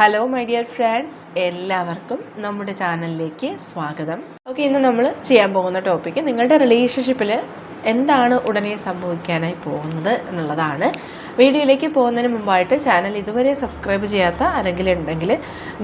Hello my dear friends എല്ലാവർക്കും നമ്മുടെ ചാനലിലേക്ക് സ്വാഗതം. ഓക്കെ ഇന്ന് നമ്മൾ ചെയ്യാൻ പോകുന്ന ടോപ്പിക്ക് നിങ്ങളുടെ റിലേഷൻഷിപ്പിൽ എന്താണ് ഉടനെ സംഭവിക്കാനായി പോകുന്നത് എന്നുള്ളതാണ്. വീഡിയോയിലേക്ക് പോകുന്നതിന് മുമ്പായിട്ട് ചാനൽ ഇതുവരെ സബ്സ്ക്രൈബ് ചെയ്യാത്ത ആരെങ്കിലും ഉണ്ടെങ്കിൽ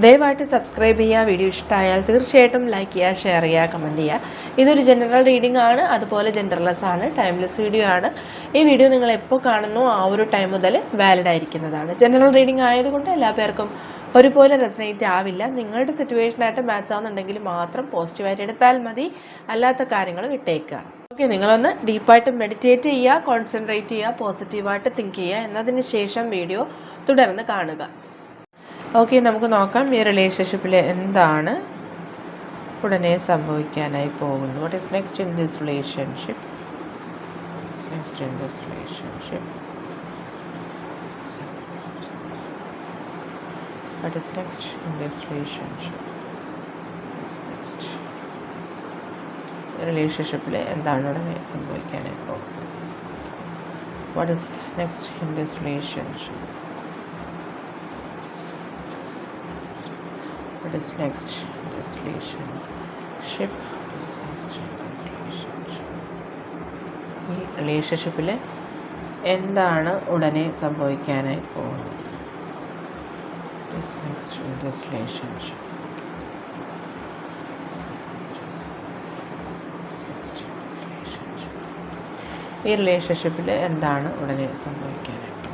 ദയവായിട്ട് സബ്സ്ക്രൈബ് ചെയ്യുക. വീഡിയോ ഇഷ്ടമായാൽ തീർച്ചയായിട്ടും ലൈക്ക് ചെയ്യുക ഷെയർ ചെയ്യുക കമന്റ് ചെയ്യുക. ഇതൊരു ജനറൽ റീഡിംഗ് ആണ് അതുപോലെ ജെൻഡർലെസ് ആണ് ടൈംലെസ് വീഡിയോ ആണ്. ഈ വീഡിയോ നിങ്ങൾ എപ്പോൾ കാണുന്നു ആ ഒരു ടൈം മുതൽ വാലിഡ് ആയിരിക്കുന്നതാണ്. ജനറൽ റീഡിംഗ് ആയതുകൊണ്ട് എല്ലാ പേർക്കും ഒരുപോലെ റെസനേറ്റ് ആവില്ല. നിങ്ങളുടെ സിറ്റുവേഷനായിട്ട് മാച്ച് ആവുന്നുണ്ടെങ്കിൽ മാത്രം പോസിറ്റീവായിട്ട് എടുത്താൽ മതി. അല്ലാത്ത കാര്യങ്ങൾ വിട്ടേക്കുക. ഓക്കെ നിങ്ങളൊന്ന് ഡീപ്പായിട്ട് മെഡിറ്റേറ്റ് ചെയ്യുക കോൺസെൻട്രേറ്റ് ചെയ്യുക പോസിറ്റീവായിട്ട് തിങ്ക് ചെയ്യുക. എന്നതിന് ശേഷം വീഡിയോ തുടർന്ന് കാണുക. ഓക്കെ നമുക്ക് നോക്കാം ഈ റിലേഷൻഷിപ്പിൽ എന്താണ് ഉടനെ സംഭവിക്കാനായി പോകുന്നത്. What is next in this relationship next in this relationship What is next in this relationship? What's next? റിലേഷൻഷിപ്പിൽ എന്താണ് ഉടനെ സംഭവിക്കാനായി പോകുന്നത് what is next in this relationship what is next in this relationship ഈ റിലേഷൻഷിപ്പിൽ എന്താണ് ഉടനെ സംഭവിക്കാനായി പോകുന്നത് Is next in this relationship. ഈ റിലേഷൻഷിപ്പിൽ എന്താണ് ഉടനെ സംഭവിക്കാനായിട്ട്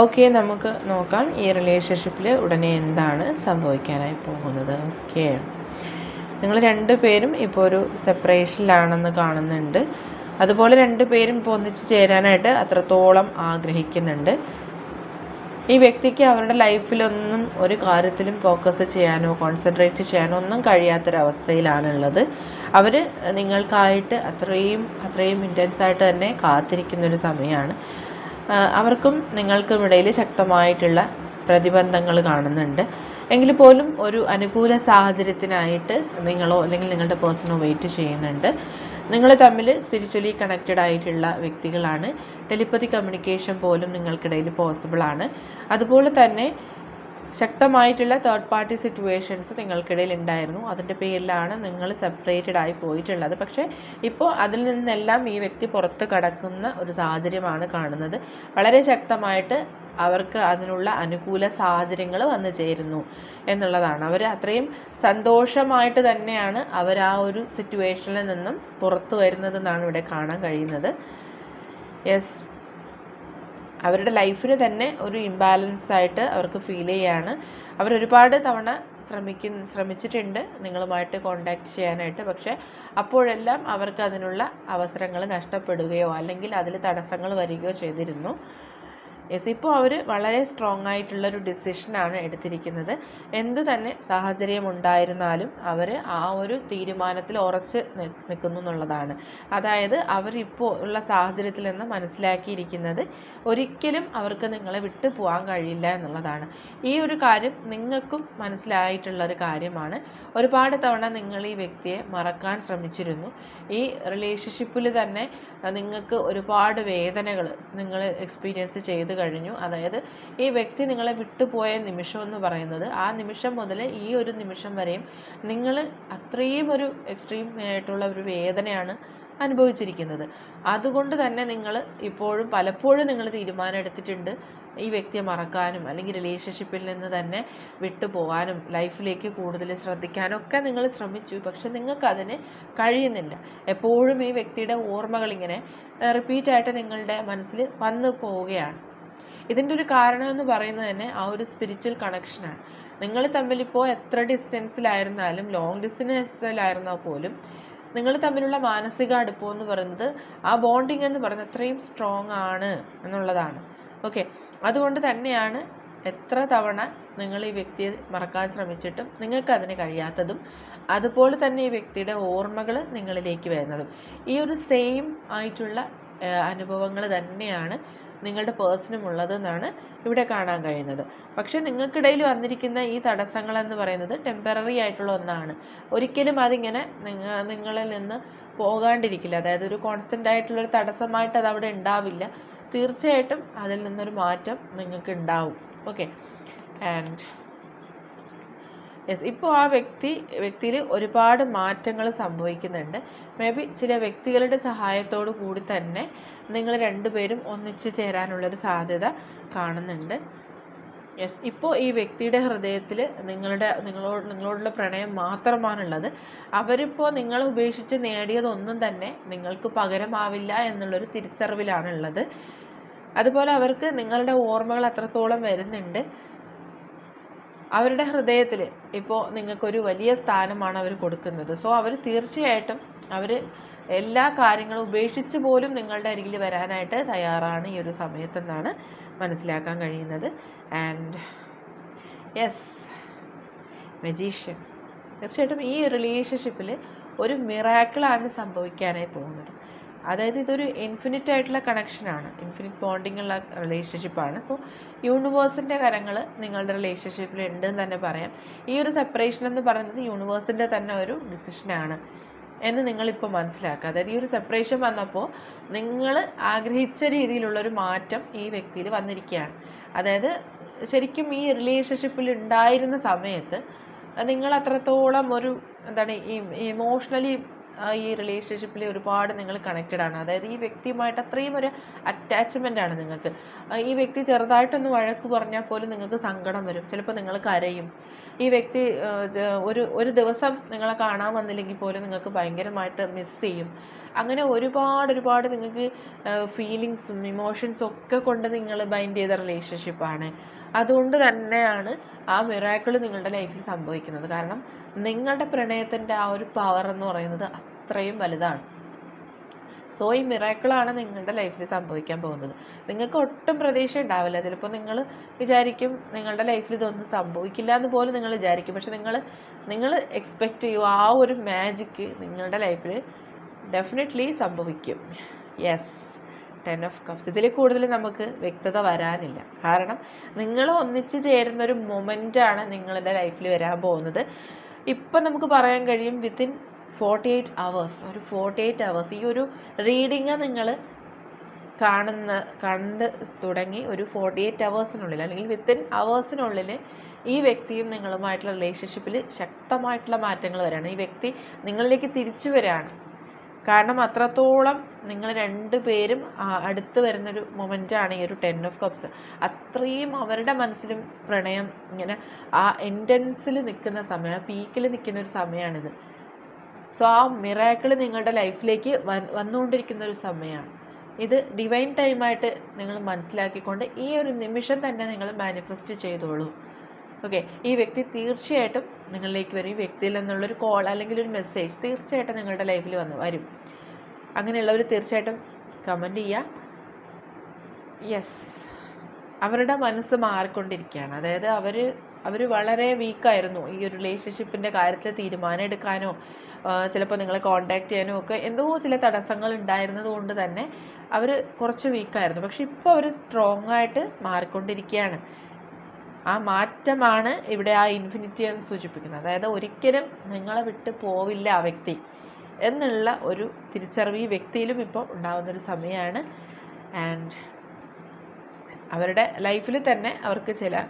ഓക്കെ നമുക്ക് നോക്കാം ഈ റിലേഷൻഷിപ്പിൽ ഉടനെ എന്താണ് സംഭവിക്കാനായി പോകുന്നത്. ഓക്കെ നിങ്ങൾ രണ്ടുപേരും ഇപ്പോൾ ഒരു സെപ്പറേഷനിലാണെന്ന് കാണുന്നുണ്ട്. അതുപോലെ രണ്ട് പേരും ഇപ്പോൾ ഒന്നിച്ച് ചേരാനായിട്ട് അത്രത്തോളം ആഗ്രഹിക്കുന്നുണ്ട്. ഈ വ്യക്തിക്ക് അവരുടെ ലൈഫിലൊന്നും ഒരു കാര്യത്തിലും ഫോക്കസ് ചെയ്യാനോ കോൺസെൻട്രേറ്റ് ചെയ്യാനോ ഒന്നും കഴിയാത്തൊരവസ്ഥയിലാണുള്ളത്. അവർ നിങ്ങൾക്കായിട്ട് അത്രയും അത്രയും ഇന്റൻസ് ആയിട്ട് തന്നെ കാത്തിരിക്കുന്നൊരു സമയമാണ്. അവർക്കും നിങ്ങൾക്കും ഇടയിൽ ശക്തമായിട്ടുള്ള പ്രതിബന്ധങ്ങൾ കാണുന്നുണ്ട്. എങ്കിൽ പോലും ഒരു അനുകൂല സാഹചര്യത്തിനായിട്ട് നിങ്ങളോ അല്ലെങ്കിൽ നിങ്ങളുടെ പേഴ്സണോ വെയിറ്റ് ചെയ്യുന്നുണ്ട്. നിങ്ങൾ തമ്മിൽ സ്പിരിച്വലി കണക്റ്റഡ് ആയിട്ടുള്ള വ്യക്തികളാണ്. ടെലിപ്പതി കമ്മ്യൂണിക്കേഷൻ പോലും നിങ്ങൾക്കിടയിൽ പോസിബിളാണ് അതുപോലെ തന്നെ ശക്തമായിട്ടുള്ള തേർഡ് പാർട്ടി സിറ്റുവേഷൻസ് നിങ്ങൾക്കിടയിൽ ഉണ്ടായിരുന്നു. അതിന്റെ പേരിലാണ് നിങ്ങൾ സെപ്പറേറ്റഡ് ആയി പോയിട്ടുള്ളത്. പക്ഷേ ഇപ്പോൾ അതിൽ നിന്നെല്ലാം ഈ വ്യക്തി പുറത്ത് കടക്കുന്ന ഒരു സാഹചര്യമാണ് കാണുന്നത്. വളരെ ശക്തമായിട്ട് അവർക്ക് അതിനുള്ള അനുകൂല സാഹചര്യങ്ങൾ വന്നു ചേരുന്നു എന്നുള്ളതാണ്. അവർ അത്രയും സന്തോഷമായിട്ട് തന്നെയാണ് അവർ ആ ഒരു സിറ്റുവേഷനിൽ നിന്നും പുറത്തു വരുന്നതെന്നാണ് ഇവിടെ കാണാൻ കഴിയുന്നത്. യെസ് അവരുടെ ലൈഫിന് തന്നെ ഒരു ഇംബാലൻസ് ആയിട്ട് അവർക്ക് ഫീൽ ചെയ്യാണ്. അവർ ഒരുപാട് തവണ ശ്രമിക്കുന്ന ശ്രമിച്ചിട്ടുണ്ട് നിങ്ങളുമായിട്ട് കോണ്ടാക്ട് ചെയ്യാനായിട്ട്. പക്ഷേ അപ്പോഴെല്ലാം അവർക്ക് അതിനുള്ള അവസരങ്ങൾ നഷ്ടപ്പെടുകയോ അല്ലെങ്കിൽ അതിൽ തടസ്സങ്ങൾ വരികയോ ചെയ്തിരുന്നു. യെസ് ഇപ്പോൾ അവർ വളരെ സ്ട്രോങ് ആയിട്ടുള്ളൊരു ഡിസിഷനാണ് എടുത്തിരിക്കുന്നത്. എന്ത് തന്നെ സാഹചര്യം ഉണ്ടായിരുന്നാലും അവർ ആ ഒരു തീരുമാനത്തിൽ ഉറച്ച് നിൽക്കുന്നു എന്നുള്ളതാണ്. അതായത് അവരിപ്പോൾ ഉള്ള സാഹചര്യത്തിൽ നിന്ന് മനസ്സിലാക്കിയിരിക്കുന്നത് ഒരിക്കലും അവർക്ക് നിങ്ങളെ വിട്ടു പോകാൻ കഴിയില്ല എന്നുള്ളതാണ്. ഈ ഒരു കാര്യം നിങ്ങൾക്കും മനസ്സിലായിട്ടുള്ള ഒരു കാര്യമാണ്. ഒരുപാട് തവണ നിങ്ങൾ ഈ വ്യക്തിയെ മറക്കാൻ ശ്രമിച്ചിരുന്നു. ഈ റിലേഷൻഷിപ്പിൽ തന്നെ നിങ്ങൾക്ക് ഒരുപാട് വേദനകൾ നിങ്ങൾ എക്സ്പീരിയൻസ് ചെയ്ത് കഴിഞ്ഞു. അതായത് ഈ വ്യക്തി നിങ്ങളെ വിട്ടുപോയ നിമിഷം എന്ന് പറയുന്നത് ആ നിമിഷം മുതൽ ഈ ഒരു നിമിഷം വരെയും നിങ്ങൾ അത്രയും ഒരു എക്സ്ട്രീം ആയിട്ടുള്ള ഒരു വേദനയാണ് അനുഭവിച്ചിരിക്കുന്നത്. അതുകൊണ്ട് തന്നെ നിങ്ങൾ ഇപ്പോഴും പലപ്പോഴും നിങ്ങൾ തീരുമാനം എടുത്തിട്ടുണ്ട് ഈ വ്യക്തിയെ മറക്കാനും അല്ലെങ്കിൽ റിലേഷൻഷിപ്പിൽ നിന്ന് തന്നെ വിട്ടുപോകാനും ലൈഫിലേക്ക് കൂടുതൽ ശ്രദ്ധിക്കാനും ഒക്കെ നിങ്ങൾ ശ്രമിച്ചു. പക്ഷെ നിങ്ങൾക്കതിന് കഴിയുന്നില്ല. എപ്പോഴും ഈ വ്യക്തിയുടെ ഓർമ്മകളിങ്ങനെ റിപ്പീറ്റായിട്ട് നിങ്ങളുടെ മനസ്സിൽ വന്നു പോവുകയാണ്. ഇതിന്റെ ഒരു കാരണം എന്ന് പറയുന്നത് തന്നെ ആ ഒരു സ്പിരിച്വൽ കണക്ഷനാണ് നിങ്ങൾ തമ്മിലിപ്പോൾ എത്ര ഡിസ്റ്റൻസിലായിരുന്നാലും ലോങ് ഡിസ്റ്റൻസിലായിരുന്നാൽ പോലും നിങ്ങൾ തമ്മിലുള്ള മാനസിക അടുപ്പം എന്ന് പറയുന്നത് ആ ബോണ്ടിങ് എന്ന് പറയുന്നത് അത്രയും സ്ട്രോങ് ആണ് എന്നുള്ളതാണ്. ഓക്കെ അതുകൊണ്ട് തന്നെയാണ് എത്ര തവണ നിങ്ങൾ ഈ വ്യക്തിയെ മറക്കാൻ ശ്രമിച്ചിട്ടും നിങ്ങൾക്ക് അതിന് കഴിയാത്തതും അതുപോലെ തന്നെ ഈ വ്യക്തിയുടെ ഓർമ്മകൾ നിങ്ങളിലേക്ക് വരുന്നതും. ഈ ഒരു സെയിം ആയിട്ടുള്ള അനുഭവങ്ങൾ തന്നെയാണ് നിങ്ങളുടെ പേഴ്സണും ഉള്ളതെന്നാണ് ഇവിടെ കാണാൻ കഴിയുന്നത്. പക്ഷേ നിങ്ങൾക്കിടയിൽ വന്നിരിക്കുന്ന ഈ തടസ്സങ്ങളെന്ന് പറയുന്നത് ടെമ്പററി ആയിട്ടുള്ള ഒന്നാണ്. ഒരിക്കലും അതിങ്ങനെ നിങ്ങ നിങ്ങളിൽ നിന്ന് പോകാണ്ടിരിക്കില്ല. അതായത് ഒരു കോൺസ്റ്റന്റ് ആയിട്ടുള്ളൊരു തടസ്സമായിട്ട് അത് അവിടെ ഉണ്ടാവില്ല. തീർച്ചയായിട്ടും അതിൽ നിന്നൊരു മാറ്റം നിങ്ങൾക്ക് ഉണ്ടാവും ഓക്കെ. ആൻഡ് യെസ് ഇപ്പോൾ ആ വ്യക്തി വ്യക്തിയിൽ ഒരുപാട് മാറ്റങ്ങൾ സംഭവിക്കുന്നുണ്ട്. മേ ബി ചില വ്യക്തികളുടെ സഹായത്തോടു കൂടി തന്നെ നിങ്ങൾ രണ്ടുപേരും ഒന്നിച്ച് ചേരാനുള്ളൊരു സാധ്യത കാണുന്നുണ്ട്. യെസ് ഇപ്പോൾ ഈ വ്യക്തിയുടെ ഹൃദയത്തിൽ നിങ്ങളുടെ നിങ്ങളോട് നിങ്ങളോടുള്ള പ്രണയം മാത്രമാണുള്ളത്. അവരിപ്പോൾ നിങ്ങൾ ഉപേക്ഷിച്ച് നേടിയതൊന്നും തന്നെ നിങ്ങൾക്ക് പകരമാവില്ല എന്നുള്ളൊരു തിരിച്ചറിവിലാണുള്ളത്. അതുപോലെ അവർക്ക് നിങ്ങളുടെ ഓർമ്മകൾ അത്രത്തോളം വരുന്നുണ്ട്. അവരുടെ ഹൃദയത്തിൽ ഇപ്പോൾ നിങ്ങൾക്കൊരു വലിയ സ്ഥാനമാണ് അവർ കൊടുക്കുന്നത്. സോ അവർ തീർച്ചയായിട്ടും അവർ എല്ലാ കാര്യങ്ങളും ഉപേക്ഷിച്ച് പോലും നിങ്ങളുടെ അരികിൽ വരാനായിട്ട് തയ്യാറാണ് ഈ ഒരു സമയത്തെന്നാണ് മനസ്സിലാക്കാൻ കഴിയുന്നത്. ആൻഡ് യെസ് മെജീഷ്യൻ തീർച്ചയായിട്ടും ഈ റിലേഷൻഷിപ്പിൽ ഒരു മിറാക്കിളാണ് സംഭവിക്കാനായി പോകുന്നത്. അതായത് ഇതൊരു ഇൻഫിനിറ്റ് ആയിട്ടുള്ള കണക്ഷനാണ് ഇൻഫിനിറ്റ് ബോണ്ടിങ് ഉള്ള റിലേഷൻഷിപ്പാണ് സോ യൂണിവേഴ്സിന്റെ കരങ്ങൾ നിങ്ങളുടെ റിലേഷൻഷിപ്പിൽ ഉണ്ട് എന്ന് തന്നെ പറയാം. ഈ ഒരു സെപ്പറേഷൻ എന്ന് പറയുന്നത് യൂണിവേഴ്സിന്റെ തന്നെ ഒരു ഡിസിഷനാണ് എന്ന് നിങ്ങളിപ്പോൾ മനസ്സിലാക്കുക. അതായത് ഈ ഒരു സെപ്പറേഷൻ വന്നപ്പോൾ നിങ്ങൾ ആഗ്രഹിച്ച രീതിയിലുള്ളൊരു മാറ്റം ഈ വ്യക്തിയിൽ വന്നിരിക്കുകയാണ്. അതായത് ശരിക്കും ഈ റിലേഷൻഷിപ്പിൽ ഉണ്ടായിരുന്ന സമയത്ത് നിങ്ങൾ അത്രത്തോളം ഒരു എന്താണ് ഈ ഇമോഷണലി ഈ റിലേഷൻഷിപ്പിൽ ഒരുപാട് നിങ്ങൾ കണക്റ്റഡ് ആണ്. അതായത് ഈ വ്യക്തിയുമായിട്ട് അത്രയും ഒരു അറ്റാച്ച്മെന്റ് ആണ് നിങ്ങൾക്ക്. ഈ വ്യക്തി ചെറുതായിട്ടൊന്ന് വഴക്ക് പറഞ്ഞാൽ പോലും നിങ്ങൾക്ക് സങ്കടം വരും. ചിലപ്പോൾ നിങ്ങൾ കരയും. ഈ വ്യക്തി ഒരു ഒരു ദിവസം നിങ്ങളെ കാണാൻ വന്നില്ലെങ്കിൽ പോലും നിങ്ങൾക്ക് ഭയങ്കരമായിട്ട് മിസ് ചെയ്യും. അങ്ങനെ ഒരുപാട് ഒരുപാട് നിങ്ങൾക്ക് ഫീലിങ്സും ഇമോഷൻസും ഒക്കെ കൊണ്ട് നിങ്ങൾ ബൈൻഡ് ചെയ്ത റിലേഷൻഷിപ്പാണ് അതുകൊണ്ട് തന്നെയാണ് ആ മിറാക്കിൾ നിങ്ങളുടെ ലൈഫിൽ സംഭവിക്കുന്നത്. കാരണം നിങ്ങളുടെ പ്രണയത്തിന്റെ ആ ഒരു പവർ എന്ന് പറയുന്നത് അത്രയും വലുതാണ്. സോ ഈ മിറാക്കിളാണ് നിങ്ങളുടെ ലൈഫിൽ സംഭവിക്കാൻ പോകുന്നത്. നിങ്ങൾക്ക് ഒട്ടും പ്രതീക്ഷ ഉണ്ടാവില്ല. ചിലപ്പോൾ നിങ്ങൾ വിചാരിക്കും നിങ്ങളുടെ ലൈഫിൽ ഇതൊന്നും സംഭവിക്കില്ല എന്ന് പോലും നിങ്ങൾ വിചാരിക്കും. പക്ഷെ നിങ്ങൾ നിങ്ങൾ എക്സ്പെക്റ്റ് ചെയ്യും ആ ഒരു മാജിക്ക് നിങ്ങളുടെ ലൈഫിൽ ഡെഫിനറ്റ്ലി സംഭവിക്കും. യെസ് ടെൻ ഓഫ് കപ്സ് ഇതിൽ കൂടുതൽ നമുക്ക് വ്യക്തത വരാനില്ല. കാരണം നിങ്ങൾ ഒന്നിച്ച് ചേരുന്ന ഒരു മൊമെന്റാണ് നിങ്ങളുടെ ലൈഫിൽ വരാൻ പോകുന്നത്. ഇപ്പം നമുക്ക് പറയാൻ കഴിയും വിത്തിൻ ഫോർട്ടി എയ്റ്റ് അവേഴ്സ് ഒരു ഫോർട്ടി എയ്റ്റ് അവേഴ്സ് ഈ ഒരു റീഡിങ് നിങ്ങൾ കാണുന്ന കണ്ട് തുടങ്ങി ഒരു ഫോർട്ടി എയ്റ്റ് അവേഴ്സിനുള്ളിൽ അല്ലെങ്കിൽ വിത്തിൻ അവേഴ്സിനുള്ളിൽ ഈ വ്യക്തിയും നിങ്ങളുമായിട്ടുള്ള റിലേഷൻഷിപ്പിൽ ശക്തമായിട്ടുള്ള മാറ്റങ്ങൾ വരികയാണ് ഈ വ്യക്തി നിങ്ങളിലേക്ക് തിരിച്ചു വരികയാണ് കാരണം അത്രത്തോളം നിങ്ങൾ രണ്ട് പേരും അടുത്ത് വരുന്നൊരു മൊമെന്റാണ് ഈ ഒരു ടെൻ ഓഫ് കപ്സ് അത്രയും അവരുടെ മനസ്സിലും പ്രണയം ഇങ്ങനെ ആ എന്റൻസിൽ നിൽക്കുന്ന സമയമാണ് പീക്കിൽ നിൽക്കുന്ന ഒരു സമയമാണിത്. സോ ആ മിറാക്കിൾ നിങ്ങളുടെ ലൈഫിലേക്ക് വന്നുകൊണ്ടിരിക്കുന്ന ഒരു സമയമാണ്. ഇത് ഡിവൈൻ ടൈമായിട്ട് നിങ്ങൾ മനസ്സിലാക്കിക്കൊണ്ട് ഈ ഒരു നിമിഷം തന്നെ നിങ്ങൾ മാനിഫെസ്റ്റ് ചെയ്തോളൂ. ഓക്കെ ഈ വ്യക്തി തീർച്ചയായിട്ടും നിങ്ങളിലേക്ക് വരും. ഈ വ്യക്തിയിൽ നിന്നുള്ളൊരു കോൾ അല്ലെങ്കിൽ ഒരു മെസ്സേജ് തീർച്ചയായിട്ടും നിങ്ങളുടെ ലൈഫിൽ വന്ന് വരും. അങ്ങനെയുള്ളവർ തീർച്ചയായിട്ടും കമന്റ് ചെയ്യുക യെസ് അവരുടെ മനസ്സ് മാറിക്കൊണ്ടിരിക്കുകയാണ്. അതായത് അവർ അവർ വളരെ വീക്കായിരുന്നു ഈ ഒരു റിലേഷൻഷിപ്പിന്റെ കാര്യത്തിൽ തീരുമാനം എടുക്കാനോ ചിലപ്പോൾ നിങ്ങളെ കോണ്ടാക്ട് ചെയ്യാനോ ഒക്കെ എന്തോ ചില തടസ്സങ്ങൾ ഉണ്ടായിരുന്നത് കൊണ്ട് തന്നെ അവർ കുറച്ച് വീക്കായിരുന്നു പക്ഷെ ഇപ്പോൾ അവർ സ്ട്രോങ് ആയിട്ട് മാറിക്കൊണ്ടിരിക്കുകയാണ്. ആ മാറ്റമാണ് ഇവിടെ ആ ഇൻഫിനിറ്റി സൂചിപ്പിക്കുന്നത്. അതായത് ഒരിക്കലും നിങ്ങളെ വിട്ട് പോവില്ല ആ വ്യക്തി എന്നുള്ള ഒരു തിരിച്ചറിവ് ഈ വ്യക്തിയിലും ഇപ്പോൾ ഉണ്ടാകുന്നൊരു സമയമാണ്. ആൻഡ് അവരുടെ ലൈഫിൽ തന്നെ അവർക്ക് ചില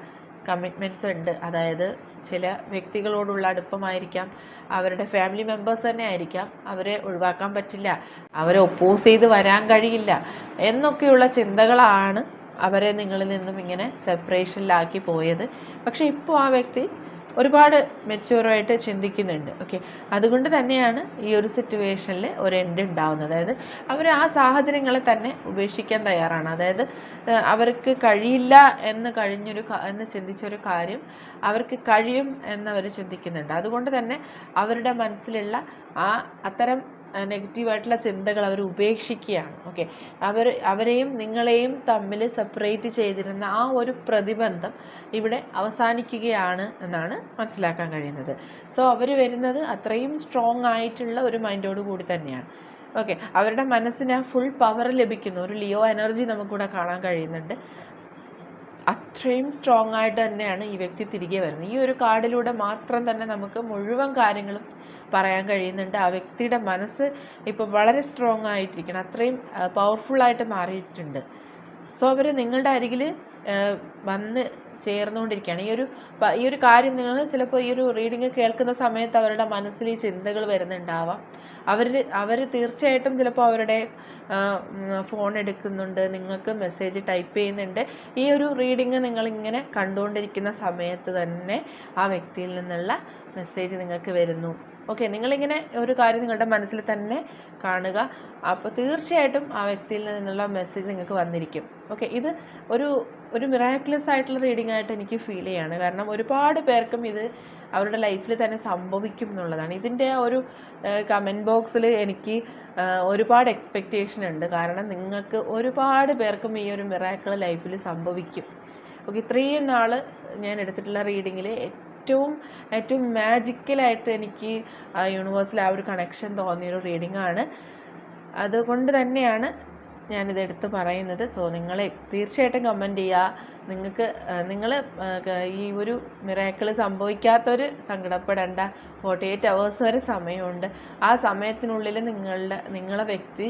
കമ്മിറ്റ്മെന്റ്സ് ഉണ്ട്. അതായത് ചില വ്യക്തികളോടുള്ള അടുപ്പമായിരിക്കാം. അവരുടെ ഫാമിലി മെമ്പേഴ്സ് തന്നെ ആയിരിക്കാം. അവരെ ഒഴിവാക്കാൻ പറ്റില്ല. അവരെ ഒപ്പോസ് ചെയ്ത് വരാൻ കഴിയില്ല. എന്നൊക്കെയുള്ള ചിന്തകളാണ് അവരെ നിങ്ങളിൽ നിന്നും ഇങ്ങനെ സെപ്പറേഷനിലാക്കി പോയത്. പക്ഷേ ഇപ്പോൾ ആ വ്യക്തി ഒരുപാട് മെച്യൂറായിട്ട് ചിന്തിക്കുന്നുണ്ട്. ഓക്കെ അതുകൊണ്ട് തന്നെയാണ് ഈ ഒരു സിറ്റുവേഷനിൽ ഒരു എൻഡ് ഉണ്ടാവുന്നത്. അതായത് അവർ ആ സാഹചര്യങ്ങളെ തന്നെ ഉപേക്ഷിക്കാൻ തയ്യാറാണ്. അതായത് അവർക്ക് കഴിയില്ല എന്ന് കഴിഞ്ഞൊരു എന്ന് ചിന്തിച്ചൊരു കാര്യം അവർക്ക് കഴിയും എന്നവർ ചിന്തിക്കുന്നുണ്ട്. അതുകൊണ്ട് തന്നെ അവരുടെ മനസ്സിലുള്ള ആ അത്തരം നെഗറ്റീവായിട്ടുള്ള ചിന്തകൾ അവർ ഉപേക്ഷിക്കുകയാണ്. ഓക്കെ അവർ അവരെയും നിങ്ങളെയും തമ്മിൽ സെപ്പറേറ്റ് ചെയ്തിരുന്ന ആ ഒരു പ്രതിബന്ധം ഇവിടെ അവസാനിക്കുകയാണ് എന്നാണ് മനസ്സിലാക്കാൻ കഴിയുന്നത്. സോ അവർ വരുന്നത് അത്രയും സ്ട്രോങ് ആയിട്ടുള്ള ഒരു മൈൻഡോട് കൂടി തന്നെയാണ്. ഓക്കെ അവരുടെ മനസ്സിന് ഫുൾ പവർ ലഭിക്കുന്നു. ഒരു ലിയോ എനർജി നമുക്കിവിടെ കാണാൻ കഴിയുന്നുണ്ട്. അത്രയും സ്ട്രോങ് ആയിട്ട് തന്നെയാണ് ഈ വ്യക്തി തിരികെ വരുന്നത്. ഈ ഒരു കാർഡിലൂടെ മാത്രം തന്നെ നമുക്ക് മുഴുവൻ കാര്യങ്ങളും പറയാൻ കഴിയുന്നുണ്ട്. ആ വ്യക്തിയുടെ മനസ്സ് ഇപ്പോൾ വളരെ സ്ട്രോങ് ആയിട്ടിരിക്കണം. അത്രയും പവർഫുള്ളായിട്ട് മാറിയിട്ടുണ്ട്. സോ അവർ നിങ്ങളുടെ അരികിൽ വന്ന് ചേർന്നുകൊണ്ടിരിക്കുകയാണ്. ഈ ഒരു ഈ ഒരു കാര്യം നിങ്ങൾ ചിലപ്പോൾ ഈ ഒരു റീഡിങ് കേൾക്കുന്ന സമയത്ത് അവരുടെ മനസ്സിൽ ഈ ചിന്തകൾ വരുന്നുണ്ടാവാം. അവർ അവർ തീർച്ചയായിട്ടും ചിലപ്പോൾ അവരുടെ ഫോൺ എടുക്കുന്നുണ്ട് നിങ്ങൾക്ക് മെസ്സേജ് ടൈപ്പ് ചെയ്യുന്നുണ്ട്. ഈ ഒരു റീഡിങ് നിങ്ങളിങ്ങനെ കണ്ടുകൊണ്ടിരിക്കുന്ന സമയത്ത് തന്നെ ആ വ്യക്തിയിൽ നിന്നുള്ള മെസ്സേജ് നിങ്ങൾക്ക് വരുന്നു. ഓക്കെ നിങ്ങളിങ്ങനെ ഒരു കാര്യം നിങ്ങളുടെ മനസ്സിൽ തന്നെ കാണുക. അപ്പോൾ തീർച്ചയായിട്ടും ആ വ്യക്തിയിൽ നിന്നുള്ള മെസ്സേജ് നിങ്ങൾക്ക് വന്നിരിക്കും. ഓക്കെ ഇത് ഒരു ഒരു മിറാക്കുലസ് ആയിട്ടുള്ള റീഡിംഗ് ആയിട്ട് എനിക്ക് ഫീൽ ചെയ്യാണ്. കാരണം ഒരുപാട് പേർക്കും ഇത് അവരുടെ ലൈഫിൽ തന്നെ സംഭവിക്കും എന്നുള്ളതാണ്. ഇതിന്റെ ഒരു കമന്റ് ബോക്സിൽ എനിക്ക് ഒരുപാട് എക്സ്പെക്റ്റേഷൻ ഉണ്ട്. കാരണം നിങ്ങൾക്ക് ഒരുപാട് പേർക്കും ഈ ഒരു മിറാക്കിൾ ലൈഫിൽ സംഭവിക്കും. ഓക്കെ ഇത്രയും നാൾ ഞാൻ എടുത്തിട്ടുള്ള റീഡിങ്ങിൽ ഏറ്റവും ഏറ്റവും മാജിക്കലായിട്ട് എനിക്ക് ആ യൂണിവേഴ്സിൽ ആ ഒരു കണക്ഷൻ തോന്നിയൊരു റീഡിംഗ് ആണ്. അതുകൊണ്ട് തന്നെയാണ് ഞാനിത് എടുത്ത് പറയുന്നത്. സോ നിങ്ങൾ തീർച്ചയായിട്ടും കമന്റ് ചെയ്യുക നിങ്ങൾക്ക് നിങ്ങൾ ഈ ഒരു മിറാക്കിൾ സംഭവിക്കാത്തൊരു സങ്കടപ്പെടേണ്ട. ഫോർട്ടി എയ്റ്റ് അവേഴ്സ് വരെ സമയമുണ്ട്. ആ സമയത്തിനുള്ളിൽ നിങ്ങളുടെ നിങ്ങളെ വ്യക്തി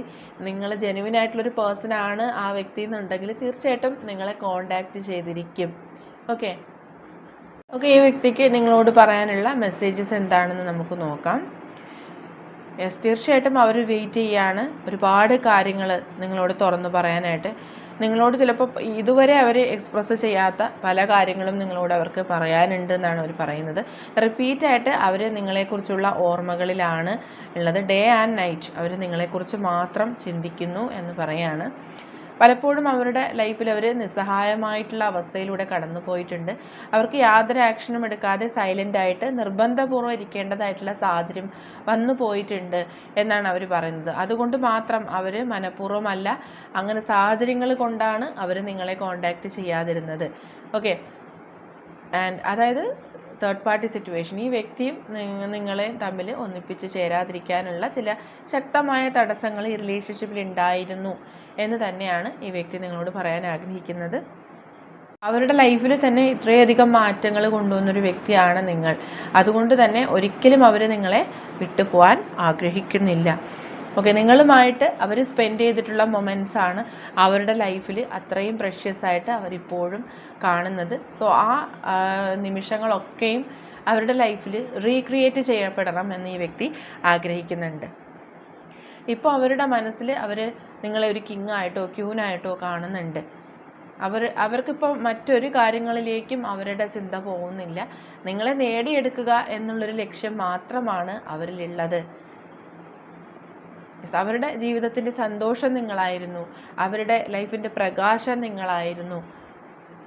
നിങ്ങൾ ജെനുവിൻ ആയിട്ടുള്ളൊരു പേഴ്സൺ ആണ് ആ വ്യക്തി എന്നുണ്ടെങ്കിൽ തീർച്ചയായിട്ടും നിങ്ങളെ കോണ്ടാക്റ്റ് ചെയ്തിരിക്കും. ഓക്കെ ഓക്കെ ഈ വ്യക്തിക്ക് നിങ്ങളോട് പറയാനുള്ള മെസ്സേജസ് എന്താണെന്ന് നമുക്ക് നോക്കാം. യെസ് തീർച്ചയായിട്ടും അവർ വെയിറ്റ് ചെയ്യാണ്. ഒരുപാട് കാര്യങ്ങൾ നിങ്ങളോട് തുറന്നു പറയാനായിട്ട്. നിങ്ങളോട് ചിലപ്പോൾ ഇതുവരെ അവർ എക്സ്പ്രസ് ചെയ്യാത്ത പല കാര്യങ്ങളും നിങ്ങളോട് അവർക്ക് പറയാനുണ്ട് എന്നാണ് അവർ പറയുന്നത്. റിപ്പീറ്റായിട്ട് അവർ നിങ്ങളെക്കുറിച്ചുള്ള ഓർമ്മകളിലാണ് ഉള്ളത്. ഡേ ആൻഡ് നൈറ്റ് അവർ നിങ്ങളെക്കുറിച്ച് മാത്രം ചിന്തിക്കുന്നു എന്ന് പറയാണ്. പലപ്പോഴും അവരുടെ ലൈഫിൽ അവർ നിസ്സഹായമായിട്ടുള്ള അവസ്ഥയിലൂടെ കടന്നു പോയിട്ടുണ്ട്. അവർക്ക് യാതൊരു ആക്ഷനും എടുക്കാതെ സൈലന്റ് ആയിട്ട് നിർബന്ധപൂർവം ഇരിക്കേണ്ടതായിട്ടുള്ള സാഹചര്യം വന്നു പോയിട്ടുണ്ട് എന്നാണ് അവർ പറയുന്നത്. അതുകൊണ്ട് മാത്രം അവർ മനഃപൂർവമല്ല അങ്ങനെ സാഹചര്യങ്ങൾ കൊണ്ടാണ് അവർ നിങ്ങളെ കോണ്ടാക്റ്റ് ചെയ്യാതിരുന്നത്. ഓക്കെ ആൻഡ് അതായത് തേർഡ് പാർട്ടി സിറ്റുവേഷൻ ഈ വ്യക്തിയും നിങ്ങ- നിങ്ങളെ തമ്മിൽ ഒന്നിപ്പിച്ച് ചേരാതിരിക്കാനുള്ള ചില ശക്തമായ തടസ്സങ്ങൾ ഈ റിലേഷൻഷിപ്പിൽ ഉണ്ടായിരുന്നു എന്ന് തന്നെയാണ് ഈ വ്യക്തി നിങ്ങളോട് പറയാൻ ആഗ്രഹിക്കുന്നത്. അവരുടെ ലൈഫിൽ തന്നെ ഇത്രയധികം മാറ്റങ്ങൾ കൊണ്ടുവന്നൊരു വ്യക്തിയാണ് നിങ്ങൾ. അതുകൊണ്ട് തന്നെ ഒരിക്കലും അവർ നിങ്ങളെ വിട്ടുപോകാൻ ആഗ്രഹിക്കുന്നില്ല. ഓക്കെ നിങ്ങളുമായിട്ട് അവർ സ്പെൻഡ് ചെയ്തിട്ടുള്ള മൊമെന്റ്സ് ആണ് അവരുടെ ലൈഫിൽ അത്രയും പ്രഷ്യസ് ആയിട്ട് അവരിപ്പോഴും കാണുന്നത്. സോ ആ നിമിഷങ്ങളൊക്കെയും അവരുടെ ലൈഫിൽ റീക്രിയേറ്റ് ചെയ്യപ്പെടണം എന്ന് ഈ വ്യക്തി ആഗ്രഹിക്കുന്നുണ്ട്. ഇപ്പോൾ അവരുടെ മനസ്സിൽ അവർ നിങ്ങളെ ഒരു കിങ് ആയിട്ടോ ക്യൂനായിട്ടോ കാണുന്നുണ്ട്. അവർ അവർക്കിപ്പോൾ മറ്റൊരു കാര്യങ്ങളിലേക്കും അവരുടെ ചിന്ത പോകുന്നില്ല. നിങ്ങളെ നേടിയെടുക്കുക എന്നുള്ളൊരു ലക്ഷ്യം മാത്രമാണ് അവരിലുള്ളത്. അവരുടെ ജീവിതത്തിന്റെ സന്തോഷം നിങ്ങളായിരുന്നു. അവരുടെ ലൈഫിന്റെ പ്രകാശം നിങ്ങളായിരുന്നു.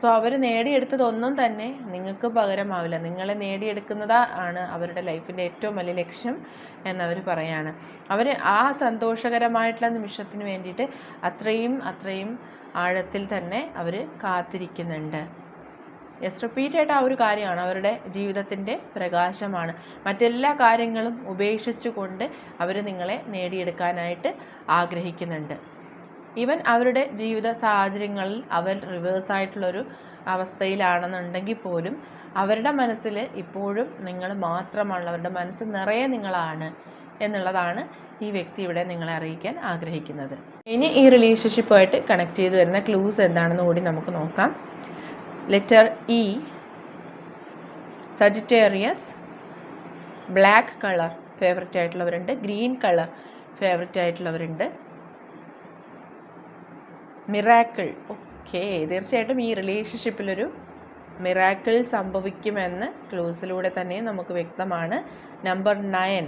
സോ അവർ നേടിയെടുത്തതൊന്നും തന്നെ നിങ്ങൾക്ക് പകരമാവില്ല. നിങ്ങളെ നേടിയെടുക്കുന്നത് ആണ് അവരുടെ ലൈഫിന്റെ ഏറ്റവും വലിയ ലക്ഷ്യം എന്നവർ പറയാണ്. അവർ ആ സന്തോഷകരമായിട്ടുള്ള നിമിഷത്തിന് വേണ്ടിയിട്ട് അത്രയും അത്രയും ആഴത്തിൽ തന്നെ അവർ കാത്തിരിക്കുന്നുണ്ട്. യെസ് റിപ്പീറ്റായിട്ട് ആ ഒരു കാര്യമാണ്. അവരുടെ ജീവിതത്തിന്റെ പ്രകാശമാണ്. മറ്റെല്ലാ കാര്യങ്ങളും ഉപേക്ഷിച്ചുകൊണ്ട് അവർ നിങ്ങളെ നേടിയെടുക്കാനായിട്ട് ആഗ്രഹിക്കുന്നുണ്ട്. ഈവൻ അവരുടെ ജീവിത സാഹചര്യങ്ങളിൽ അവർ റിവേഴ്സ് ആയിട്ടുള്ളൊരു അവസ്ഥയിലാണെന്നുണ്ടെങ്കിൽ പോലും അവരുടെ മനസ്സിൽ ഇപ്പോഴും നിങ്ങൾ മാത്രമാണ്. അവരുടെ മനസ്സ് നിറയെ നിങ്ങളാണ് എന്നുള്ളതാണ് ഈ വ്യക്തി ഇവിടെ നിങ്ങളെ അറിയിക്കാൻ ആഗ്രഹിക്കുന്നത്. ഇനി ഈ റിലേഷൻഷിപ്പുമായിട്ട് കണക്ട് ചെയ്ത് വരുന്ന ക്ലൂസ് എന്താണെന്ന് കൂടി നമുക്ക് നോക്കാം. Letter E. Sagittarius black colour favourite ആയിട്ടുള്ളവരുണ്ട്. Green colour favourite ആയിട്ടുള്ളവരുണ്ട്. മിറാക്കിൾ ഓക്കെ തീർച്ചയായിട്ടും ഈ റിലേഷൻഷിപ്പിലൊരു മിറാക്കിൾ സംഭവിക്കുമെന്ന് ക്ലൂസിലൂടെ തന്നെ നമുക്ക് വ്യക്തമാണ്. Number nine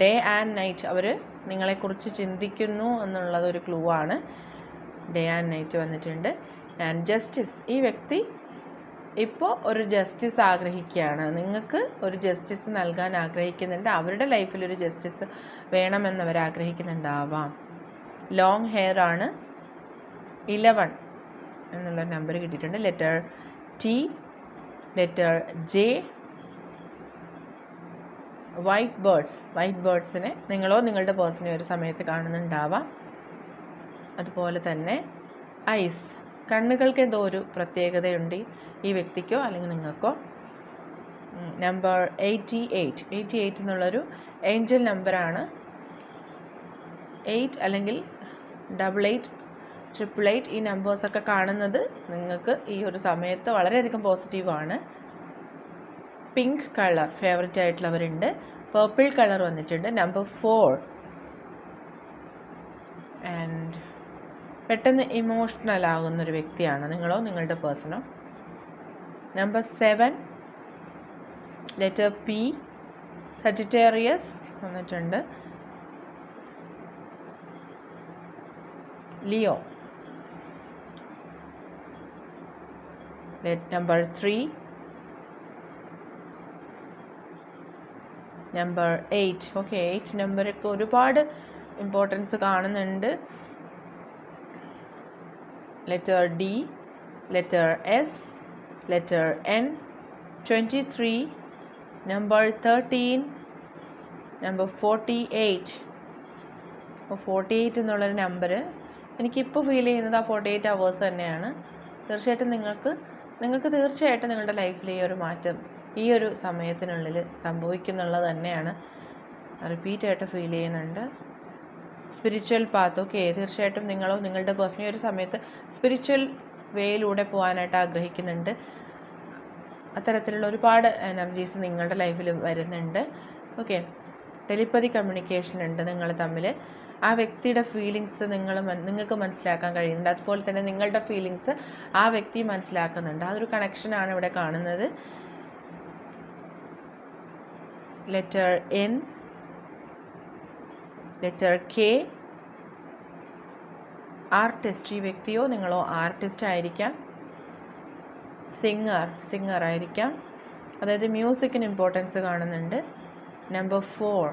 day and night അവർ നിങ്ങളെക്കുറിച്ച് ചിന്തിക്കുന്നു എന്നുള്ളത് ഒരു ക്ലൂ ആണ്. ഡേ ആൻഡ് നൈറ്റ് വന്നിട്ടുണ്ട്. ആൻഡ് ജസ്റ്റിസ് ഈ വ്യക്തി ഇപ്പോൾ ഒരു ജസ്റ്റിസ് ആഗ്രഹിക്കുകയാണ്. നിങ്ങൾക്ക് ഒരു ജസ്റ്റിസ് നൽകാൻ ആഗ്രഹിക്കുന്നുണ്ട്. അവരുടെ ലൈഫിൽ ഒരു ജസ്റ്റിസ് വേണമെന്ന് അവർ ആഗ്രഹിക്കുന്നുണ്ടാവാം. ലോങ് ഹെയർ ആണ് ഇലവൺ എന്നുള്ള നമ്പർ കിട്ടിയിട്ടുണ്ട്. Letter T letter J white birds white ബേർഡ്സിനെ നിങ്ങളോ നിങ്ങളുടെ പേഴ്സണെ ഒരു സമയത്ത് കാണുന്നുണ്ടാവാം. അതുപോലെ തന്നെ ഐസ്. കണ്ണുകൾക്ക് എന്തോ ഒരു പ്രത്യേകതയുണ്ട് ഈ വ്യക്തിക്കോ അല്ലെങ്കിൽ നിങ്ങൾക്കോ. Number eighty eight. Eighty eight എന്നുള്ളൊരു ഏഞ്ചൽ നമ്പറാണ്. എയ്റ്റ് അല്ലെങ്കിൽ ഡബിൾ എയ്റ്റ് ട്രിപ്പിൾ എയ്റ്റ് ഈ നമ്പേഴ്സൊക്കെ കാണുന്നത് നിങ്ങൾക്ക് ഈ ഒരു സമയത്ത് വളരെയധികം പോസിറ്റീവാണ് പിങ്ക് കളർ ഫേവററ്റ് ആയിട്ടുള്ളവരുണ്ട്. പേർപ്പിൾ കളർ വന്നിട്ടുണ്ട്. Number four. ആൻഡ് പെട്ടെന്ന് ഇമോഷണൽ ആകുന്ന ഒരു വ്യക്തിയാണ് നിങ്ങളോ നിങ്ങളുടെ പേഴ്സണോ number seven letter P Sagittarius വന്നിട്ടുണ്ട്. Leo number three number eight okay eight നമ്പറൊക്കെ ഒരുപാട് ഇമ്പോർട്ടൻസ് കാണുന്നുണ്ട്. Letter N twenty three number thirteen number forty eight അപ്പോൾ ഫോർട്ടി എയ്റ്റ് എന്നുള്ളൊരു നമ്പർ എനിക്കിപ്പോൾ ഫീൽ ചെയ്യുന്നത് ആ ഫോർട്ടി എയ്റ്റ് അവേഴ്സ് തന്നെയാണ്. തീർച്ചയായിട്ടും നിങ്ങൾക്ക് നിങ്ങൾക്ക് തീർച്ചയായിട്ടും നിങ്ങളുടെ ലൈഫിൽ ഈ ഒരു മാറ്റം ഈ ഒരു സമയത്തിനുള്ളിൽ സംഭവിക്കുന്നുള്ളത് തന്നെയാണ്. റിപ്പീറ്റായിട്ട് ഫീൽ ചെയ്യുന്നുണ്ട്. സ്പിരിച്വൽ പാത്ത് ഓക്കെ തീർച്ചയായിട്ടും നിങ്ങളോ നിങ്ങളുടെ പേഴ്സണൽ ഒരു സമയത്ത് സ്പിരിച്വൽ വേയിലൂടെ പോകാനായിട്ട് ആഗ്രഹിക്കുന്നുണ്ട്. അത്തരത്തിലുള്ള ഒരുപാട് എനർജീസ് നിങ്ങളുടെ ലൈഫിൽ വരുന്നുണ്ട്. ഓക്കെ ടെലിപ്പതി കമ്മ്യൂണിക്കേഷൻ ഉണ്ട് നിങ്ങൾ തമ്മിൽ. ആ വ്യക്തിയുടെ ഫീലിങ്സ് നിങ്ങൾ നിങ്ങൾക്ക് മനസ്സിലാക്കാൻ കഴിയുന്നുണ്ട്. അതുപോലെ തന്നെ നിങ്ങളുടെ ഫീലിങ്സ് ആ വ്യക്തി മനസ്സിലാക്കുന്നുണ്ട്. ആ ഒരു കണക്ഷനാണ് ഇവിടെ കാണുന്നത്. Letter N letter K. Artist ഈ വ്യക്തിയോ നിങ്ങളോ ആർട്ടിസ്റ്റ് ആയിരിക്കാം. സിംഗർ സിംഗർ ആയിരിക്കാം. അതായത് മ്യൂസിക്കിന് ഇമ്പോർട്ടൻസ് കാണുന്നുണ്ട്. Number four.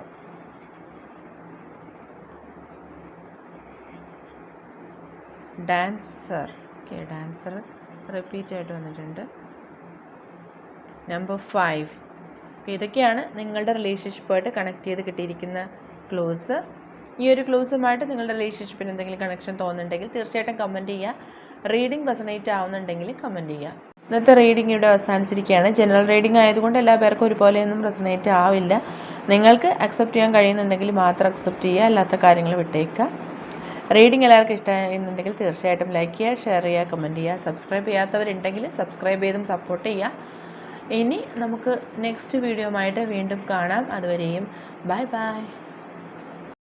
Dancer. Okay dancer repeat ആയിട്ട് വന്നിട്ടുണ്ട്. Number five. ഇതൊക്കെയാണ് നിങ്ങളുടെ റിലേഷൻഷിപ്പായിട്ട് കണക്ട് ചെയ്ത് കിട്ടിയിരിക്കുന്ന ക്ലോസ് ഈ ഒരു ക്ലോസുമായിട്ട് നിങ്ങളുടെ റിലേഷൻഷിപ്പിന് എന്തെങ്കിലും കണക്ഷൻ തോന്നുന്നുണ്ടെങ്കിൽ തീർച്ചയായിട്ടും കമന്റ് ചെയ്യുക റീഡിംഗ് റെസനേറ്റ് ആവുന്നുണ്ടെങ്കിൽ കമന്റ് ചെയ്യുക ഇന്നത്തെ റീഡിംഗ് ഇവിടെ അവസാനിച്ചിരിക്കുകയാണ്. ജനറൽ റീഡിംഗ് ആയതുകൊണ്ട് എല്ലാ പേർക്കും ഒരുപോലെയൊന്നും റെസനേറ്റ് ആവില്ല. നിങ്ങൾക്ക് അക്സെപ്റ്റ് ചെയ്യാൻ കഴിയുന്നുണ്ടെങ്കിൽ മാത്രം അക്സെപ്റ്റ് ചെയ്യുക അല്ലാത്ത കാര്യങ്ങൾ വിട്ടേക്കുക. റീഡിംഗ് എല്ലാവർക്കും ഇഷ്ടമായിരുന്നുണ്ടെങ്കിൽ തീർച്ചയായിട്ടും ലൈക്ക് ചെയ്യുക ഷെയർ ചെയ്യുക കമന്റ് ചെയ്യുക സബ്സ്ക്രൈബ് ചെയ്യാത്തവരുണ്ടെങ്കിൽ സബ്സ്ക്രൈബ് ചെയ്തും സപ്പോർട്ട് ചെയ്യുക ഇനി നമുക്ക് നെക്സ്റ്റ് വീഡിയോ വീണ്ടും കാണാം. അതുവരെയും ബൈ ബൈ